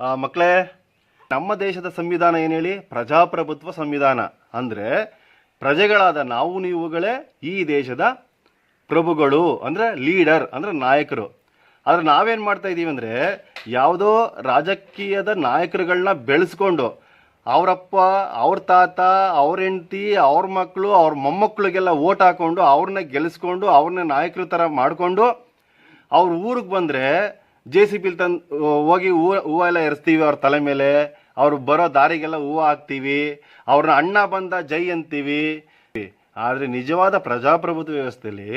ಮಕ್ಕಳೇ ನಮ್ಮ ದೇಶದ ಸಂವಿಧಾನ ಏನು ಹೇಳಿ? ಪ್ರಜಾಪ್ರಭುತ್ವ ಸಂವಿಧಾನ. ಅಂದರೆ, ಪ್ರಜೆಗಳಾದ ನಾವು ನೀವುಗಳೇ ಈ ದೇಶದ ಪ್ರಭುಗಳು, ಅಂದರೆ ಲೀಡರ್ ಅಂದರೆ ನಾಯಕರು. ಆದರೆ ನಾವೇನು ಮಾಡ್ತಾ ಇದ್ದೀವಿ ಅಂದರೆ, ಯಾವುದೋ ರಾಜಕೀಯದ ನಾಯಕರುಗಳನ್ನ ಬೆಳೆಸ್ಕೊಂಡು, ಅವರಪ್ಪ, ಅವ್ರ ತಾತ, ಅವ್ರ ಹೆಂಡತಿ, ಅವ್ರ ಮಕ್ಕಳು ಅವ್ರ ಮೊಮ್ಮಕ್ಕಳಿಗೆಲ್ಲ ಓಟ್ ಹಾಕ್ಕೊಂಡು ಅವ್ರನ್ನ ಗೆಲ್ಲಿಸ್ಕೊಂಡು ಅವ್ರನ್ನ ನಾಯಕರ ಥರ ಮಾಡಿಕೊಂಡು, ಅವ್ರ ಊರಿಗೆ ಬಂದರೆ ಜೆ ಸಿ ಪಿಲ್ ತಂದು ಹೋಗಿ ಹೂವು ಹೂವು ಎಲ್ಲ ಎರೆಸ್ತೀವಿ ಅವ್ರ ತಲೆ ಮೇಲೆ. ಅವ್ರು ಬರೋ ದಾರಿಗೆಲ್ಲ ಹೂವು ಹಾಕ್ತೀವಿ. ಅವ್ರನ್ನ ಅಣ್ಣ ಬಂದ ಜೈ ಅಂತೀವಿ. ಆದರೆ ನಿಜವಾದ ಪ್ರಜಾಪ್ರಭುತ್ವ ವ್ಯವಸ್ಥೆಯಲ್ಲಿ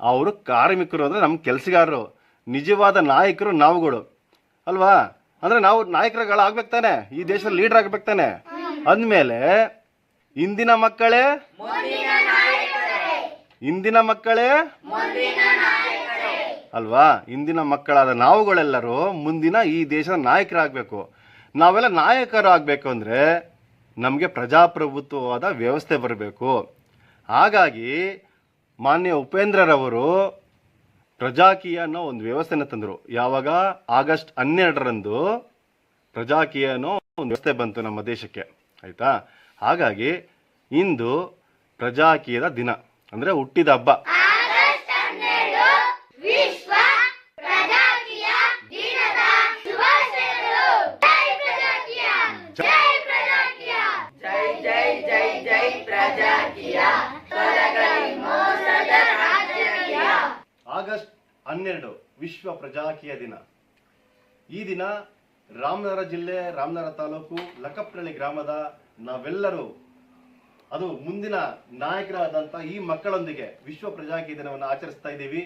ಅವರು ಕಾರ್ಮಿಕರು ಅಂದರೆ ನಮ್ಮ ಕೆಲಸಗಾರರು. ನಿಜವಾದ ನಾಯಕರು ನಾವುಗಳು. ಅಲ್ವಾ? ಅಂದರೆ ನಾವು ನಾಯಕರುಗಳಾಗ್ಬೇಕು ತಾನೆ. ಈ ದೇಶದ ಲೀಡರ್ ಆಗ್ಬೇಕು ತಾನೆ. ಅಂದಮೇಲೆ ಇಂದಿನ ಮಕ್ಕಳೇ? ಇಂದಿನ ಮಕ್ಕಳೇ? ಅಲ್ವಾ? ಇಂದಿನ ಮಕ್ಕಳಾದ ನಾವುಗಳೆಲ್ಲರೂ ಮುಂದಿನ ಈ ದೇಶದ ನಾಯಕರಾಗಬೇಕು. ನಾವೆಲ್ಲ ನಾಯಕರಾಗಬೇಕು ಅಂದರೆ ನಮಗೆ ಪ್ರಜಾಪ್ರಭುತ್ವವಾದ ವ್ಯವಸ್ಥೆ ಬರಬೇಕು. ಹಾಗಾಗಿ ಮಾನ್ಯ ಉಪೇಂದ್ರರವರು ಪ್ರಜಾಕೀಯ ಅನ್ನೋ ಒಂದು ವ್ಯವಸ್ಥೆನ ತಂದರು. ಯಾವಾಗ? ಆಗಸ್ಟ್ ಹನ್ನೆರಡರಂದು ಪ್ರಜಾಕೀಯ ಅನ್ನೋ ಒಂದು ವ್ಯವಸ್ಥೆ ಬಂತು ನಮ್ಮ ದೇಶಕ್ಕೆ. ಆಯಿತಾ? ಹಾಗಾಗಿ ಇಂದು ಪ್ರಜಾಕೀಯದ ದಿನ. ಅಂದರೆ ಹುಟ್ಟಿದ ಹಬ್ಬ ಆಗಸ್ಟ್ ಹನ್ನೆರಡು ವಿಶ್ವ ಪ್ರಜಾಕೀಯ ದಿನದ ಶುಭಾಶಯಗಳು ಜೈ ಪ್ರಜಾಕೀಯ ಜೈ ಪ್ರಜಾಕೀಯ ಜೈ ಜೈ ಜೈ ಜೈ ಪ್ರಜಾಕೀಯ ತೊಲಗಲಿ ಮೋಸದ ರಾಜಕೀಯ ಆಗಸ್ಟ್ ಹನ್ನೆರಡು ವಿಶ್ವ ಪ್ರಜಾಕೀಯ ದಿನ. ಈ ದಿನ ರಾಮನಗರ ಜಿಲ್ಲೆ, ರಾಮನಗರ ತಾಲೂಕು ಲಕ್ಕಪ್ಪನಹಳ್ಳಿ ಗ್ರಾಮದ ನಾವೆಲ್ಲರೂ ಅದು ಮುಂದಿನ ನಾಯಕರಾದಂಥ ಈ ಮಕ್ಕಳೊಂದಿಗೆ ವಿಶ್ವ ಪ್ರಜಾಕೀಯ ದಿನವನ್ನು ಆಚರಿಸ್ತಾ ಇದ್ದೀವಿ.